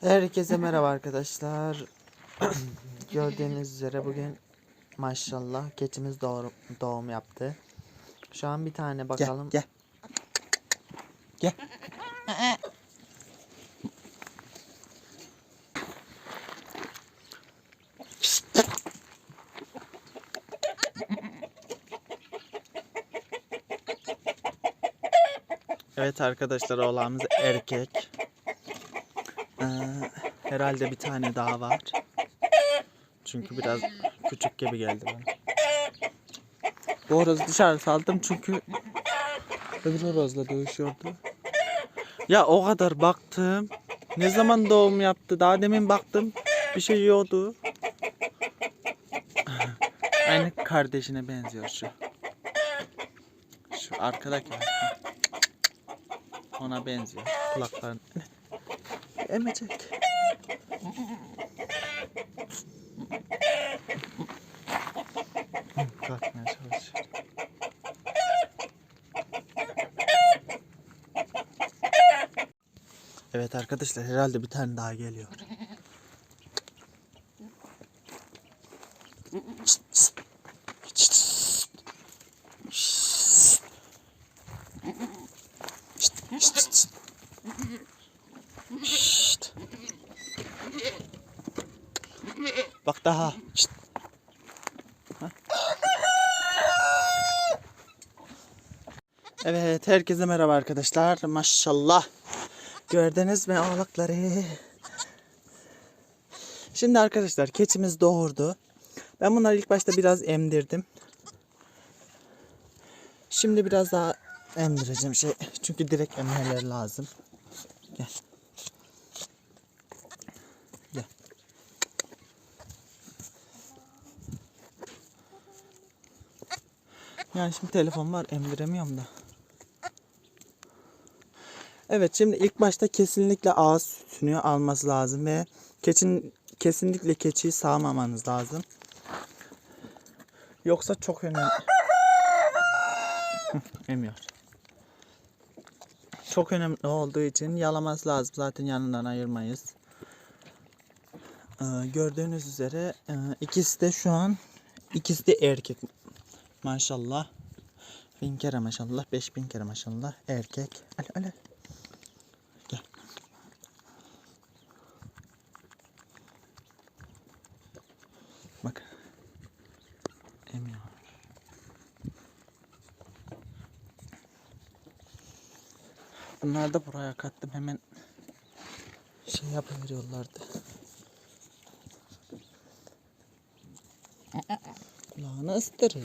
Herkese merhaba arkadaşlar. Gördüğünüz üzere bugün maşallah keçimiz doğum, doğum yaptı. Şu an bir tane bakalım. Gel. Gel. Evet arkadaşlar oğlağımız erkek. Ee, herhalde bir tane daha var. Çünkü biraz küçük gibi geldi bana. Bu horozu dışarı saldım çünkü öbür horozla dövüşüyordu. Ya o kadar baktım. Ne zaman doğum yaptı? Daha demin baktım. Bir şey yiyordu. Aynı kardeşine benziyor şu. Şu arkadaki. Ona benziyor. Kulakların. Emecek. Hı, Evet arkadaşlar herhalde bir tane daha geliyor. Bak daha. Evet herkese merhaba arkadaşlar. Maşallah. Gördünüz mü oğlakları? Şimdi arkadaşlar keçimiz doğurdu. Ben bunları ilk başta biraz emdirdim. Şimdi biraz daha emdireceğim şey. Çünkü direkt emmeleri lazım. Gel. Gel. Yani şimdi telefon var emdiremiyorum da. Evet şimdi ilk başta kesinlikle ağız sütünü alması lazım ve keçin kesinlikle keçiyi sağmamanız lazım. Yoksa çok önemli. Emiyor. Çok önemli olduğu için yalaması lazım. Zaten yanından ayırmayız. Ee, gördüğünüz üzere e, ikisi de şu an ikisi de erkek. Maşallah. Bin kere maşallah. Beş bin kere maşallah. Erkek. Ali Ali. Gel. Bunları da buraya kattım. Hemen şey yapıveriyorlardı. Kulağını ıstırır.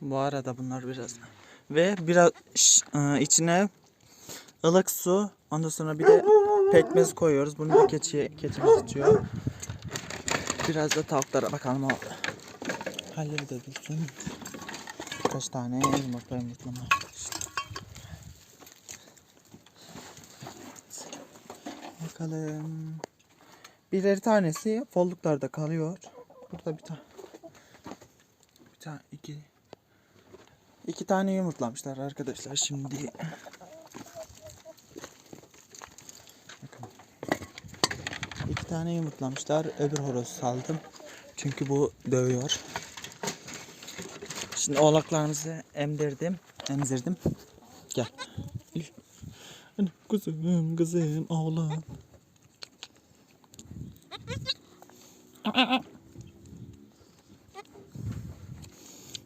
Bu arada bunlar biraz ve biraz ı, içine ılık su ondan sonra bir de pekmez koyuyoruz. Bunu da keçiye keçimiz içiyor. Biraz da tavuklara bakalım o halleri de dursun. Kaç tane yumurta yumurtlama. Bakalım. Birer tanesi folluklarda kalıyor. Burada bir tane. Bir tane iki. iki tane yumurtlamışlar arkadaşlar şimdi. Bakın. İki tane yumurtlamışlar. Öbür horoz saldım. Çünkü bu dövüyor. Şimdi oğlaklarımızı emdirdim. Emzirdim. Gel. Kızım, kızım, oğlum.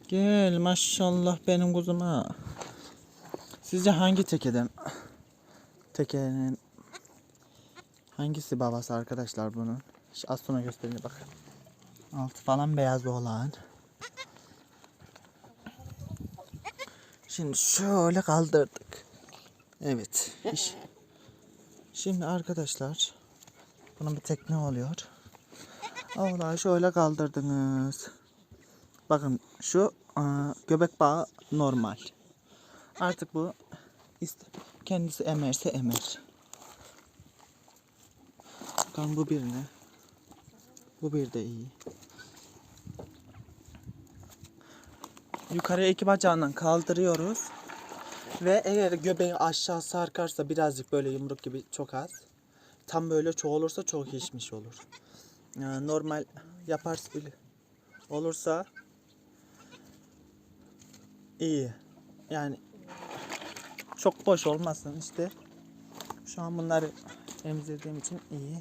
Gel maşallah benim kuzuma. Sizce hangi tekeden? Tekenin hangisi babası arkadaşlar bunun? Az sonra göstereyim bakın. Altı falan beyaz olan. Şimdi şöyle kaldırdık. Evet. Şimdi arkadaşlar bunun bir tekne oluyor. Oğlan şöyle kaldırdınız. Bakın şu aa, göbek bağı normal. Artık bu kendisi emerse emer. Bakalım bu bir ne? Bu bir de iyi. Yukarıya iki bacağından kaldırıyoruz. Ve eğer göbeği aşağı sarkarsa birazcık böyle yumruk gibi çok az. Tam böyle çok olursa çok şişmiş olur. Yani normal yaparsa bile olursa iyi. Yani çok boş olmasın işte. Şu an bunları emzirdiğim için iyi.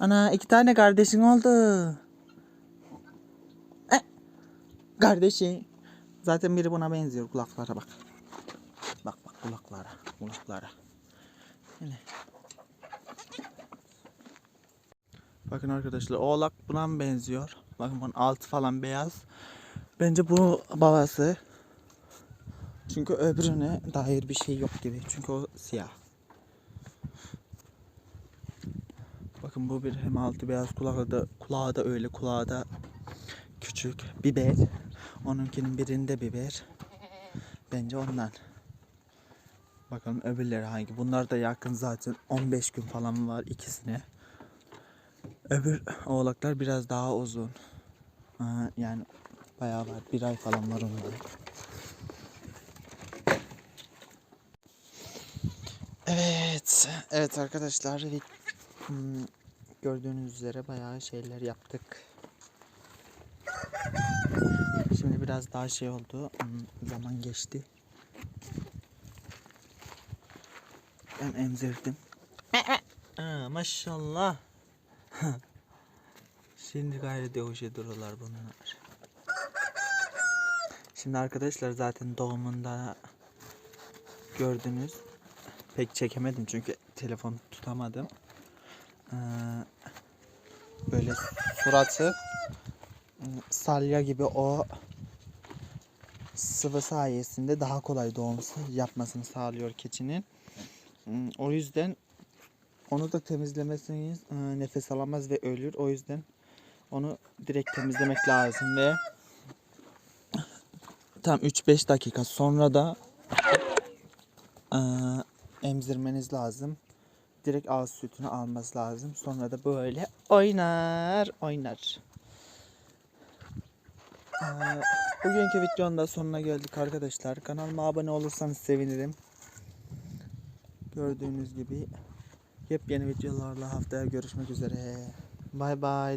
Ana iki tane kardeşin oldu. Eh, Kardeşi. Zaten biri buna benziyor kulaklara bak. Bak bak kulaklara. Kulaklara. Yine. Bakın arkadaşlar oğlak buna mı benziyor? Bakın bunun altı falan beyaz. Bence bu babası. Çünkü öbürüne dair bir şey yok gibi. Çünkü o siyah. Bakın bu bir hem altı beyaz kulağı da kulağı da öyle kulağı da küçük biber. Onunkinin birinde biber. Bence ondan. Bakalım öbürleri hangi? Bunlar da yakın zaten 15 gün falan var ikisine. Öbür oğlaklar biraz daha uzun. Yani bayağı var. Bir ay falan var onların. Evet. Evet arkadaşlar. hmm, Gördüğünüz üzere bayağı şeyler yaptık. Şimdi biraz daha şey oldu. hmm, Zaman geçti. Ben emzirdim. Aa, maşallah. Şimdi gayret hoşa duruyorlar bunlar. Şimdi arkadaşlar zaten doğumunda gördünüz. Pek çekemedim çünkü telefon tutamadım. Ee, böyle suratı salya gibi o sıvı sayesinde daha kolay doğum yapmasını sağlıyor keçinin. Hmm, O yüzden onu da temizlemesiniz e, nefes alamaz ve ölür. O yüzden onu direkt temizlemek lazım ve tam 3-5 dakika sonra da e, emzirmeniz lazım. Direkt ağız sütünü alması lazım. Sonra da böyle oynar, oynar. E, bugünkü videonun da sonuna geldik arkadaşlar. Kanalıma abone olursanız sevinirim. Gördüğünüz gibi yepyeni videolarla haftaya görüşmek üzere. Bay bay.